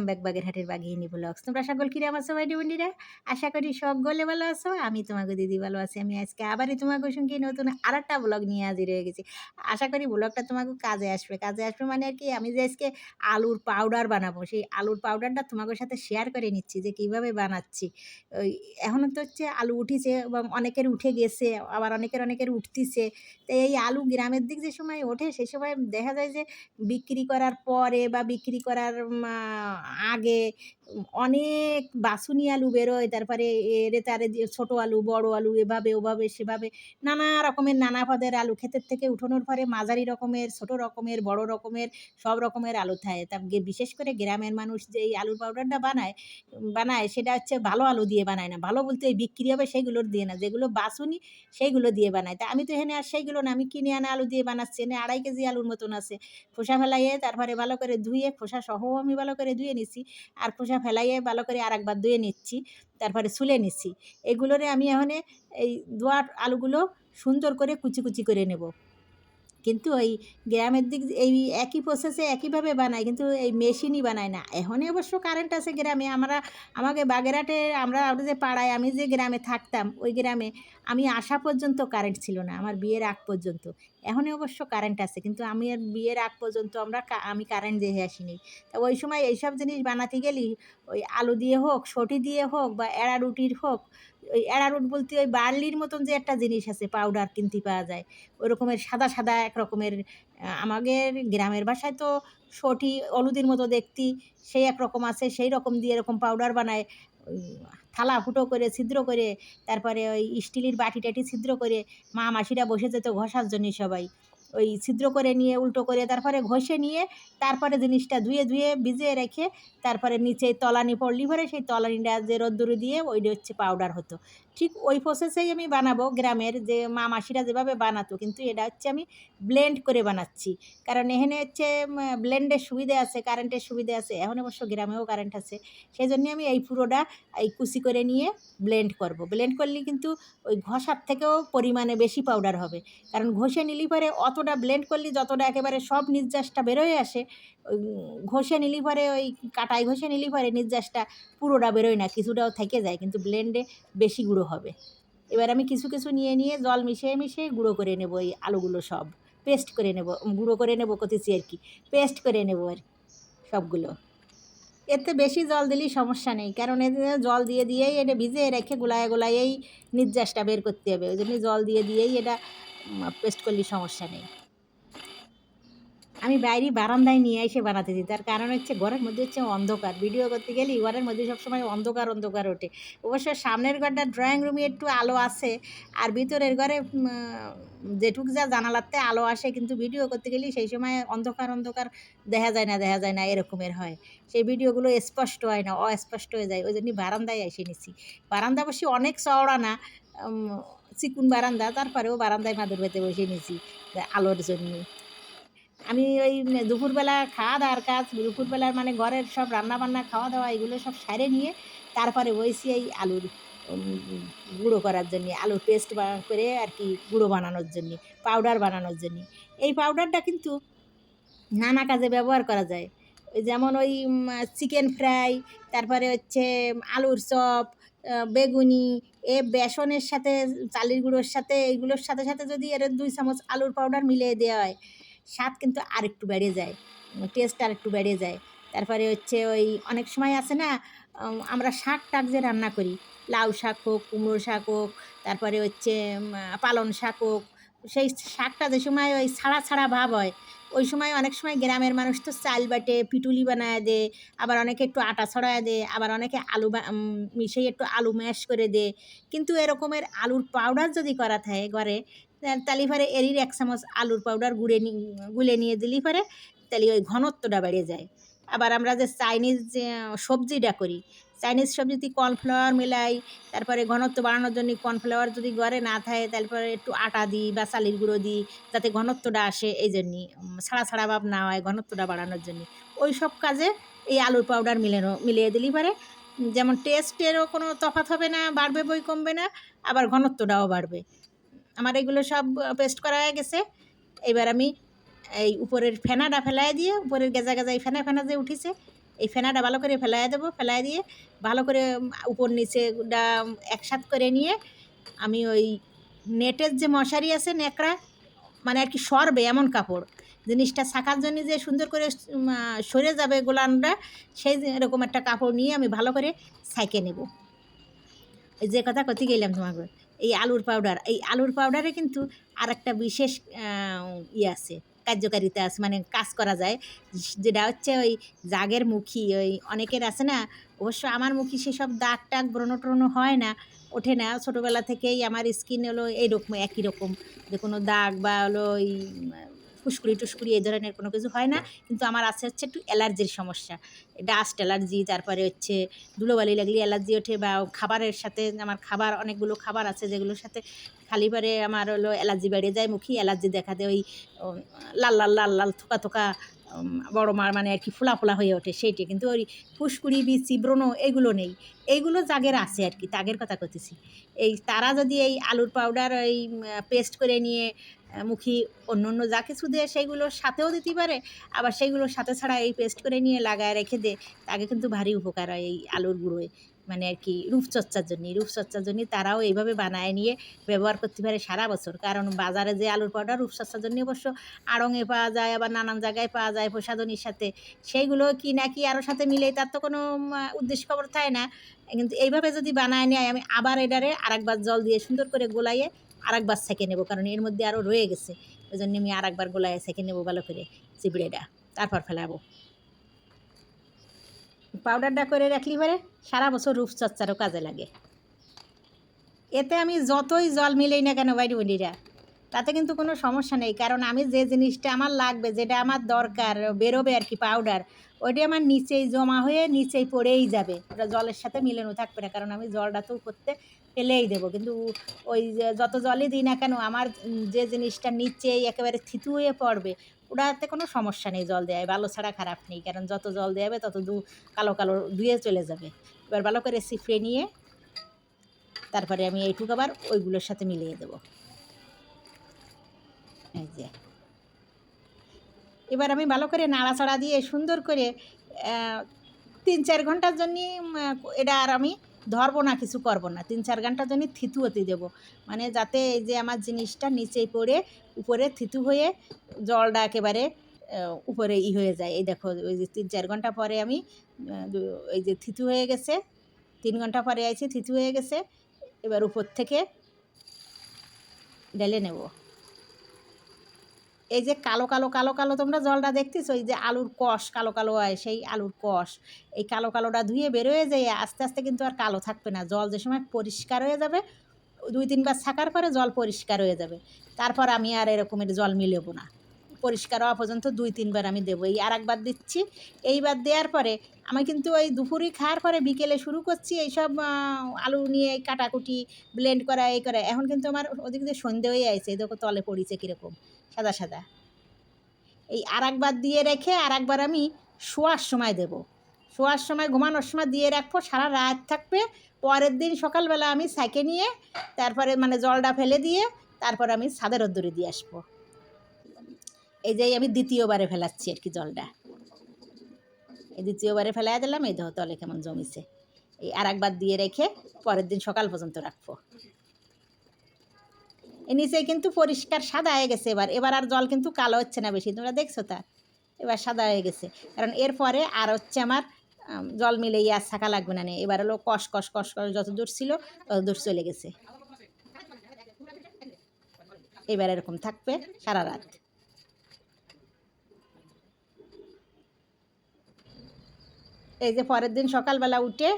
Welcome back বাগেরহাটের বাঘিনী blogs তোমরা সকল কিরাম আছো ভাই বন্ধুরা আশা করি সব সকলে ভালো আছো, আমি তোমাকে দিদি ভালো আছি। আমি আজকে আবারই তোমাকে সঙ্গে নতুন আর একটা ব্লগ নিয়ে হাজির হয়ে গেছি। আশা করি ব্লগটা তোমাকে কাজে আসবে। কাজে আসবে মানে আর কি, আমি যে আজকে আলুর পাউডার বানাবো, সেই আলুর পাউডারটা তোমাদের সাথে শেয়ার করে নিচ্ছি যে কীভাবে বানাচ্ছি। ওই এখনও তো হচ্ছে আলু উঠিছে এবং অনেকের উঠে গেছে, আবার অনেকের অনেকের উঠতিছে। তো এই আলু গ্রামের দিক যে সময় ওঠে সেই সময় দেখা যায় যে বিক্রি করার পরে বা বিক্রি করার আগে উম, অনেক বাসুনি আলু বেরোয়, তারপরে এরে তারে ছোটো আলু, বড় আলু, এভাবে, ওভাবে, সেভাবে নানা রকমের, নানা পদের আলু ক্ষেতের থেকে উঠানোর পরে মাঝারি রকমের, ছোট রকমের, বড় রকমের, সব রকমের আলু থাকে। তা বিশেষ করে গ্রামের মানুষ যে এই আলুর পাউডারটা বানায় বানায় সেটা হচ্ছে ভালো আলু দিয়ে বানায় না। ভালো বলতে ওই বিক্রি হবে সেইগুলোর দিয়ে না। যেগুলো বাসুনি সেইগুলো দিয়ে বানায়। তা আমি তো এখানে আর সেইগুলো না। আমি কিনে আনা আলু দিয়ে বানাচ্ছি। এনে আড়াই কেজি আলুর মতন আছে। খোসা ফেলাইয়ে তারপরে ভালো করে ধুয়ে, খোসা সহ আমি ভালো করে ধুয়ে নিচ্ছি আর খোসা ফেলাইয়ে ভালো করে আর একবার ধুয়ে নিচ্ছি, তারপরে শুলে নিচ্ছি। এগুলোরে আমি এখন এই দোয়ার আলুগুলো সুন্দর করে কুচি কুচি করে নেব। কিন্তু ওই গ্রামের দিক এই একই প্রসেসে একইভাবে বানায়, কিন্তু এই মেশিনই বানায় না। এখনই অবশ্য কারেন্ট আছে গ্রামে, আমরা, আমাকে বাগেরহাটে, আমরা আমরা যে পাড়ায় আমি যে গ্রামে থাকতাম, ওই গ্রামে আমি আসা পর্যন্ত কারেন্ট ছিল না, আমার বিয়ের আগ পর্যন্ত। এখনই অবশ্য কারেন্ট আছে, কিন্তু আমি আর বিয়ের আগ পর্যন্ত আমরা আমি কারেন্ট দেখে আসিনি। তা ওই সময় এইসব জিনিস বানাতে গেলি ওই আলু দিয়ে হোক, সটি দিয়ে হোক বা এড়া রুটির হোক ওই এড়া রুট বলতে ওই বার্লির মতন যে একটা জিনিস আছে পাউডার কিনতে পাওয়া যায়। ওই রকমের সাদা সাদা এক রকমের আমাদের গ্রামের ভাষায় তো সটি অলুদির মতো দেখতি, সেই এক রকম আছে, সেই রকম দিয়ে এরকম পাউডার বানায় থালা ফুটো করে ছিদ্র করে, তারপরে ওই স্টিলের বাটি টাটি ছিদ্র করে মা মাসিরা বসে যেত ঘষার জন্য সবাই। ওই ছিদ্র করে নিয়ে, উল্টো করে তারপরে ঘষে নিয়ে, তারপরে জিনিসটা ধুয়ে ধুয়ে, ভিজিয়ে রেখে, তারপরে নিচে তলানি পড়লি পরে সেই তলানিটা যে রোদ্দুরে দিয়ে ওইটা হচ্ছে পাউডার হতো। ঠিক ওই প্রসেসেই আমি বানাবো গ্রামের যে মা মাসিরা যেভাবে বানাতো, কিন্তু এটা হচ্ছে আমি ব্লেন্ড করে বানাচ্ছি। কারণ এখানে হচ্ছে ব্লেন্ডের সুবিধা আছে কারেন্টের সুবিধা আছে, এখন অবশ্য গ্রামেও কারেন্ট আছে। সেই জন্য আমি এই পুরোটা এই কুচি করে নিয়ে ব্লেন্ড করব। ব্লেন্ড করলে কিন্তু ওই ঘষার থেকেও পরিমাণে বেশি পাউডার হবে। কারণ ঘষে নিলি পরে অতটা ব্লেন্ড করলে যতটা একেবারে সব নির্যাসটা বেরোয় আসে, ওই ঘষে নিলি পরে ওই কাটায় ঘষে নিলি পরে নির্যাসটা পুরোটা বেরোয় না, কিছুটাও থেকে যায়। কিন্তু ব্লেন্ডে বেশি গুঁড়ো হবে। এবার আমি কিছু কিছু নিয়ে নিয়ে জল মিশিয়ে মিশিয়ে গুঁড়ো করে নেব এই আলুগুলো সব। পেস্ট করে নেব গুঁড়ো করে নেব কতেছি আর কি পেস্ট করে নেব আর সবগুলো। এতে বেশি জল দিলেই সমস্যা নেই, কারণ এতে জল দিয়ে দিয়েই এটা ভিজে রেখে গোলায় গোলায়েই নির্যাসটা বের করতে হবে। ওই জন্য জল দিয়ে দিয়েই এটা পেস্ট করলে সমস্যা নেই। আমি বাইরে বারান্দায় নিয়ে এসে বানাতে দিই তার কারণ হচ্ছে ঘরের মধ্যে হচ্ছে অন্ধকার। ভিডিও করতে গেলে ঘরের মধ্যে সবসময় অন্ধকার অন্ধকার ওঠে। অবশ্য সামনের ঘরটা ড্রয়িং রুমে একটু আলো আছে, আর ভিতরের ঘরে যেটুক যা জানালাতে আলো আসে, কিন্তু ভিডিও করতে গেলে সেই সময় অন্ধকার অন্ধকার দেখা যায় না, দেখা যায় না, এরকমের হয়। সেই ভিডিওগুলো স্পষ্ট হয় না, অস্পষ্ট হয়ে যায়। ওই জন্য বারান্দায় এসে নিচ্ছি বারান্দা বসে অনেক চওড়া না চিকুন বারান্দা, তারপরেও বারান্দায় মাদুর পেতে বসে নিয়েছি আলোর জন্য। আমি ওই দুপুরবেলা খাওয়া দাওয়ার কাজ, দুপুরবেলার মানে ঘরের সব রান্না বান্না খাওয়া দাওয়া, এগুলো সব সারে নিয়ে তারপরে বইছি এই আলুর গুঁড়ো করার জন্য আলুর পেস্ট করে আর কি গুঁড়ো বানানোর জন্য পাউডার বানানোর জন্য। এই পাউডারটা কিন্তু নানা কাজে ব্যবহার করা যায়। যেমন ওই চিকেন ফ্রাই তারপরে হচ্ছে আলুর চপ বেগুনি, এ বেসনের সাথে, চালের গুঁড়োর সাথে এইগুলোর সাথে সাথে যদি এর দুই চামচ আলুর পাউডার মিলিয়ে দেওয়া হয় স্বাদ কিন্তু আরেকটু বেড়ে যায় টেস্ট আরেকটু বেড়ে যায়। তারপরে হচ্ছে ওই অনেক সময় আছে না আমরা শাক টাক যে রান্না করি লাউ শাক হোক কুমড়ো শাক হোক তারপরে হচ্ছে উম, পালং শাক হোক সেই শাকটা যে সময় ওই ছাড়া ছাড়া ভাব হয় ওই সময় অনেক সময় গ্রামের মানুষ তো চাল বাটে পিটুলি বানায় দে আবার অনেকে একটু আটা ছড়ায় দে আবার অনেকে আলু মিশিয়ে একটু আলু ম্যাশ করে দে। কিন্তু এরকমের আলুর পাউডার যদি করা থাকে ঘরে তালি পরে এরির এক চামচ আলুর পাউডার গুঁড়ে গুলে নিয়ে দিলি পরে তাহলে ওই ঘনত্বটা বেড়ে যায়। আবার আমরা যে চাইনিজ যে, সবজিটা করি চাইনিজ সবজি যদি কর্নফ্লাওয়ার মেলাই, তারপরে ঘনত্ব বাড়ানোর জন্য কর্নফ্লাওয়ার যদি ঘরে না থাকে, তারপরে একটু আটা দিই বা চালের গুঁড়ো দিই, যাতে ঘনত্বটা আসে, এই জন্যই ছাড়া ছাড়া ভাব না হয় ঘনত্বটা বাড়ানোর জন্য ওই সব কাজে এই আলুর পাউডার মিলানো, মিলিয়ে দিলি পারে যেমন টেস্টেরও কোনো তফাৎ হবে না, বাড়বে বই কমবে না, আবার ঘনত্বটাও বাড়বে। আমার এগুলো সব পেস্ট করা হয়ে গেছে। এবার আমি এই উপরের ফেনাটা ফেলাই দিয়ে, উপরের গেজা গেজা এই ফেনা ফেনা যে উঠিছে, এই ফেনাটা ভালো করে ফেলাই দেবো, ফেলাই দিয়ে ভালো করে উপর নিচে ডা একসাথ করে নিয়ে আমি ওই নেটের যে মশারি আছে, ন্যাকড়া মানে আর কি সরবে এমন কাপড়। জিনিসটা ছাকার জন্য যে সুন্দর করে সরে যাবে গোলানটা, সেই এরকম একটা কাপড় নিয়ে আমি ভালো করে সাইকে নেব। এই যে কথা কতি গেলাম তোমাকে। এই আলুর পাউডার এই আলুর পাউডারে কিন্তু আর একটা বিশেষ ইয়ে আছে, কার্যকারিতা আছে মানে কাজ করা যায়। যেটা হচ্ছে ওই জাগের মুখী, ওই অনেকের আছে না, অবশ্য আমার মুখী সেসব দাগ টাগ ব্রণ ট্রণ হয় না, ওঠে না। ছোটোবেলা থেকেই আমার স্কিন হলো এইরকম একই রকম। যে কোনো দাগ বা হলো ওই ফুসকুড়ি টুসকুড়ি এই ধরনের কোনো কিছু হয় না। কিন্তু আমার আছে হচ্ছে একটু অ্যালার্জির সমস্যা। ডাস্ট, অ্যালার্জি, তারপরে হচ্ছে ধুলোবালি লাগলে অ্যালার্জি ওঠে বা খাবারের সাথে আমার খাবার, অনেকগুলো খাবার আছে যেগুলোর সাথে খালি পারে আমার হলো অ্যালার্জি বেড়ে যায় মুখী অ্যালার্জি দেখা দেয়, ওই লাল লাল লাল লাল, থোকা থোকা বড় মার মানে আর কি ফোলা ফোলা হয়ে ওঠে সেইটি। কিন্তু ওই ফুসকুড়ি, বিচি, ব্রণ এগুলো নেই। এইগুলো জাগের আছে আর কি, তাগের কথা করতেছি এই তারা যদি এই আলুর পাউডার ওই পেস্ট করে নিয়ে মুখী অন্য অন্য যা কিছু দেয় সেইগুলোর সাথেও দিতে পারে, আবার সেইগুলোর সাথে ছাড়া এই পেস্ট করে নিয়ে লাগায় রেখে দে তাকে কিন্তু ভারী উপকার হয় এই আলুর গুঁড়োয়। মানে আর কি, রূপচর্চার জন্য রূপচর্চার জন্য তারাও এইভাবে বানায় নিয়ে ব্যবহার করতে পারে সারা বছর। কারণ বাজারে যে আলুর পাউডার, রূপচর্চার জন্য অবশ্য আড়ঙে পাওয়া যায়, আবার নানান জায়গায় পাওয়া যায় প্রসাধনীর সাথে। সেইগুলো কি না কি আরও সাথে মিলে, তার তো কোনো উদ্দেশ্য খবর থাকে না। কিন্তু এইভাবে যদি বানায় নেয়, আমি আবার এটারে আরেকবার জল দিয়ে সুন্দর করে গোলাইয়ে আরেকবার সেকে নেব, কারণ এর মধ্যে আরও রয়ে গেছে। ওই জন্য আমি আরেকবার গোলায় সেকে নেব ভালো করে চিবড়েটা, তারপর ফেলাবো। পাউডারটা করে রাখলি পরে সারা বছর রূপচর্চারও কাজে লাগে। এতে আমি যতই জল মিলেই না কেন, বাইরে বলিরা তাতে কিন্তু কোনো সমস্যা নেই। কারণ আমি যে জিনিসটা আমার লাগবে, যেটা আমার দরকার, বেরোবে আর কি পাউডার ওইটা আমার নিচেই জমা হয়ে নিচেই পড়েই যাবে। ওটা জলের সাথে মিলানো থাকবে না। কারণ আমি জলটা তো করতে ফেলেই দেবো। কিন্তু ওই যত জলই দিই না কেন, আমার যে জিনিসটা নিচেই একেবারে থিতু হয়ে পড়বে, ওটাতে কোনো সমস্যা নেই জল দেওয়ায়। ভালো ছাড়া খারাপ নেই। কারণ যত জল দেওয়া হবে তত দু কালো কালো ধুয়ে চলে যাবে। এবার ভালো করে সিফরে নিয়ে, তারপরে আমি এইটুকু আবার ওইগুলোর সাথে মিলিয়ে দেবো। যে এবার আমি ভালো করে নাড়াচাড়া দিয়ে সুন্দর করে তিন চার ঘণ্টার জন্য এটা আর আমি ধরবো না, কিছু করব না। তিন চার ঘণ্টার জন্য থিতু হতে দেবো। মানে যাতে এই যে আমার জিনিসটা নিচেই পড়ে, উপরে থিতু হয়ে জলটা একেবারে উপরে ই হয়ে যায়। এই দেখো, ওই যে তিন চার ঘণ্টা পরে আমি ওই যে থিতু হয়ে গেছে। তিন ঘণ্টা পরে আইছি, থিতু হয়ে গেছে। এবার উপর থেকে ঢেলে নেব। এই যে কালো কালো কালো কালো তোমরা জলটা দেখতেছো, এই যে আলুর কষ কালো কালো হয়, সেই আলুর কষ। এই কালো, কালোটা ধুয়ে বেরোয় যায় আস্তে আস্তে কিন্তু আর কালো থাকবে না। জল যে সময় পরিষ্কার হয়ে যাবে, দুই তিনবার থাকার পরে জল পরিষ্কার হয়ে যাবে। তারপর আমি আর এরকমের জল মিলেবো না। পরিষ্কার হওয়া পর্যন্ত দুই তিনবার আমি দেবো। এই আর একবার দিচ্ছি। এইবার দেওয়ার পরে আমি কিন্তু ওই দুপুরে খাওয়ার পরে বিকেলে শুরু করছি এইসব আলু নিয়ে কাটাকুটি ব্লেন্ড করা, এই করা। এখন কিন্তু আমার ওদিক দিয়ে সন্ধে হয়ে আছে দেখো তলে পড়িছে কীরকম। সাদা সাদা। এই আর একবার দিয়ে রেখে আর একবার আমি শোয়ার সময় দেব। শোয়ার সময়, ঘুমানোর সময় দিয়ে রাখব, সারা রাত থাকবে। পরের দিন সকালবেলা আমি সাইকে নিয়ে, তারপরে মানে জলটা ফেলে দিয়ে, তারপর আমি সাদের রোদ্দুরে দিয়ে আসব। এই যে আমি দ্বিতীয়বারে ফেলাচ্ছি আর কি জলটা। এই দ্বিতীয়বারে ফেলাই দিলাম, এই দেখো তলে কেমন জমিছে। এই আর একবার দিয়ে রেখে পরের দিন সকাল পর্যন্ত রাখব। নিচে কিন্তু পরিষ্কার সাদা হয়ে গেছে এবার। এবার আর জল কিন্তু কালো হচ্ছে না বেশি, তোমরা দেখছ তা? এবার সাদা হয়ে গেছে। কারণ এরপরে আর হচ্ছে আমার জল মিলে আর থাকা লাগবে না নে। এবার হলো কষ কষ কষ কষ, যত দূর ছিল তত দূর চলে গেছে। এবার এরকম থাকবে সারা রাত। এই যে পরের দিন সকালবেলা উঠে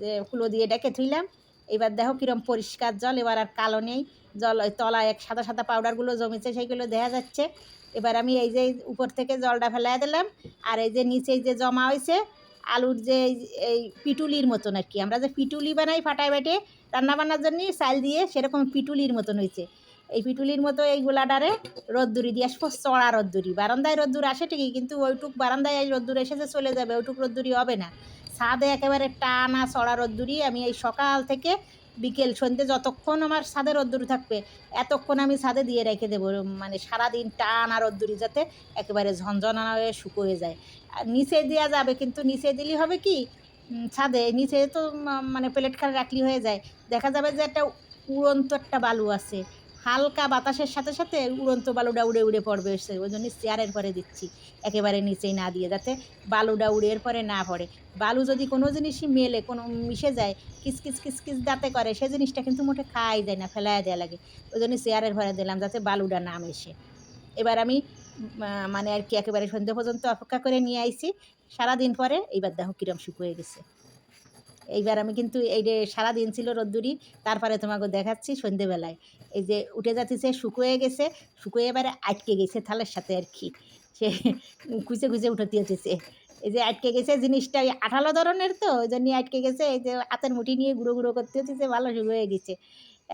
যে কুলো দিয়ে ডেকে থুইলাম এবার দেখো কিরম পরিষ্কার জল, এবার আর কালো নেই। জল তলায় এক সাদা সাদা পাউডারগুলো জমেছে, সেইগুলো দেখা যাচ্ছে। এবার আমি এই যে উপর থেকে জলটা ফেলাই দিলাম, আর এই যে নিচে যে জমা হয়েছে, আলুর যে এই- পিটুলির মতন আর কি। আমরা যে পিটুলি বানাই ফাটাই বেটে রান্না বান্নার জন্য চাল দিয়ে সেরকম পিটুলির মতন হয়েছে। এই পিটুলির মতো এই গোলাটারে রোদ্দুরি দিয়ে আসব চড়া রোদ্দুরি। বারান্দায় রোদ্দুর আসে ঠিকই, কিন্তু ওইটুক বারান্দায় এই রোদ্দুর এসেছে চলে যাবে, ওইটুক রোদ্দুরি হবে না। ছাদে একেবারে টানা চড়া রোদ্দুরি আমি এই সকাল থেকে বিকেল সন্ধ্যে যতক্ষণ আমার ছাদে রোদ্দুরি থাকবে, এতক্ষণ আমি ছাদে দিয়ে রেখে দেবো। মানে সারাদিন টানা রোদ্দুরি যাতে একেবারে ঝনঝনা হয়ে শুকোয়ে যায়। আর নিচে দেওয়া যাবে কিন্তু নিচে দিলে হবে কি ছাদে নিচে তো মানে প্লেট খাল রাখলি হয়ে যায়। দেখা যাবে যে একটা উড়ন্ত একটা বালু আছে। হালকা বাতাসের সাথে সাথে উড়ন্ত বালুটা উড়ে উড়ে পড়বে এসে ওই জন্য চেয়ারের পরে দিচ্ছি। একেবারে নিচেই না দিয়ে, যাতে বালুটা উড়ে এর পরে না পড়ে। বালু যদি কোনো জিনিসই মেলে, কোনো মিশে যায় কিসকিস কিসকিস দাঁতে করে, সে জিনিসটা কিন্তু মোটে খাওয়াই যায় না ফেলাই দেওয়া লাগে। ওই জন্য চেয়ারের ভরে দিলাম যাতে বালুটা না মেশে। এবার আমি মানে আর কি একেবারে সন্ধ্যে পর্যন্ত অপেক্ষা করে নিয়ে আইছি। সারাদিন পরে এইবার দেখো কিরম শুকিয়ে গেছে। এইবার আমি কিন্তু এই যে সারাদিন ছিল রোদ্দুরি, তারপরে তোমাকে দেখাচ্ছি সন্ধেবেলায়। এই যে উঠে যাচ্ছে শুকোয়ে গেছে, শুকোয়ে এবারে আটকে গেছে থালের সাথে আর কি। সে খুঁজে খুঁজে উঠে দিয়েছে এই যে আটকে গেছে জিনিসটা ওই আঠালো ধরনের তো, ওই জন্য আটকে গেছে, এই যে হাতের মুঠি নিয়ে গুঁড়ো গুঁড়ো করতে হচ্ছে ভালো শুকিয়ে গেছে।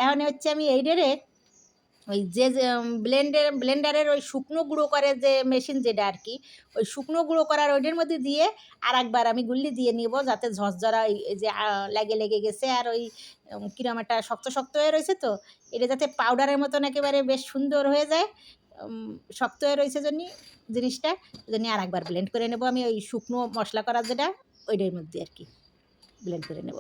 এখন হচ্ছে আমি এই ডেরে ওই যে ব্লেন্ডার ব্লেন্ডারের ওই শুকনো গুঁড়ো করে যে মেশিন যেটা আর কি, ওই শুকনো গুঁড়ো করার ওইটার মধ্যে দিয়ে আর একবার আমি গুল্লি দিয়ে নিব যাতে ঝরঝরা ওই যে লেগে লেগে গেছে আর ওই কিরম একটা শক্ত শক্ত হয়ে রয়েছে তো, এটা যাতে পাউডারের মতন একেবারে বেশ সুন্দর হয়ে যায় শক্ত হয়ে রয়েছে জন্য জিনিসটা, জন্য আর একবার ব্লেন্ড করে নেব আমি ওই শুকনো মশলা করার যেটা, ওইটার মধ্যে আর কি ব্লেন্ড করে নেব।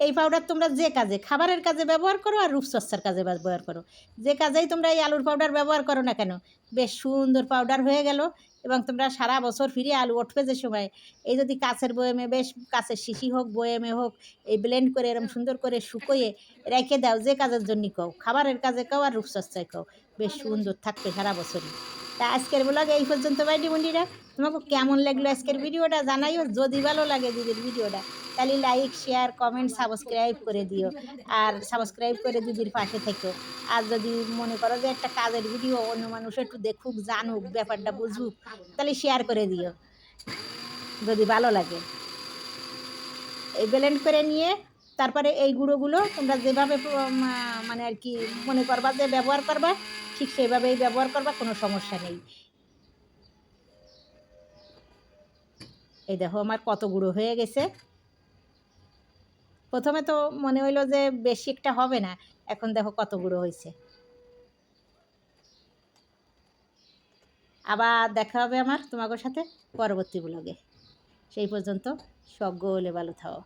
এই পাউডার তোমরা যে কাজে, খাবারের কাজে ব্যবহার করো আর রূপচর্চার কাজে ব্যবহার করো। যে কাজেই তোমরা এই আলুর পাউডার ব্যবহার করো না কেন, বেশ সুন্দর পাউডার হয়ে গেল এবং তোমরা সারা বছর ফিরে আলু উঠবে যে সময়। এই যদি কাছের বয়েমে, বেশ কাছের শিশি হোক, বয়েমে হোক, এই ব্লেন্ড করে এরকম সুন্দর করে শুকোয়ে রেখে দাও যে কাজের জন্য কও। খাবারের কাজে কও আর রূপচর্চায় কও। বেশ সুন্দর থাকবে সারা বছরই। তা আজকের ব্লগ এই পর্যন্ত বাইটি বন্ডিরা তোমাকে কেমন লাগল আজকের ভিডিওটা জানাইও, যদি ভালো লাগে দিদির ভিডিওটা, তাহলে লাইক শেয়ার কমেন্ট সাবস্ক্রাইব করে দিও। আর সাবস্ক্রাইব করে দিদির পাশে থেকো। আর যদি মনে করো যে একটা কাজের ভিডিও অন্য মানুষ একটু দেখুক, জানুক, ব্যাপারটা বুঝুক, তাহলে শেয়ার করে দিও। যদি ভালো লাগে। এই ব্লেন্ড করে নিয়ে তারপরে এই গুঁড়োগুলো তোমরা যেভাবে মানে আর কি মনে করবা যে ব্যবহার করবা, ঠিক সেভাবেই ব্যবহার করবা, কোনো সমস্যা নেই। এই দেখো আমার কত গুঁড়ো হয়ে গেছে। প্রথমে তো মনে হইল যে বেশি একটা হবে না, এখন দেখো কত গুঁড়ো হয়েছে আবার দেখা হবে আমার তোমাদের সাথে পরবর্তী ব্লগে সেই পর্যন্ত সজ্ঞ হলে ভালো থাও।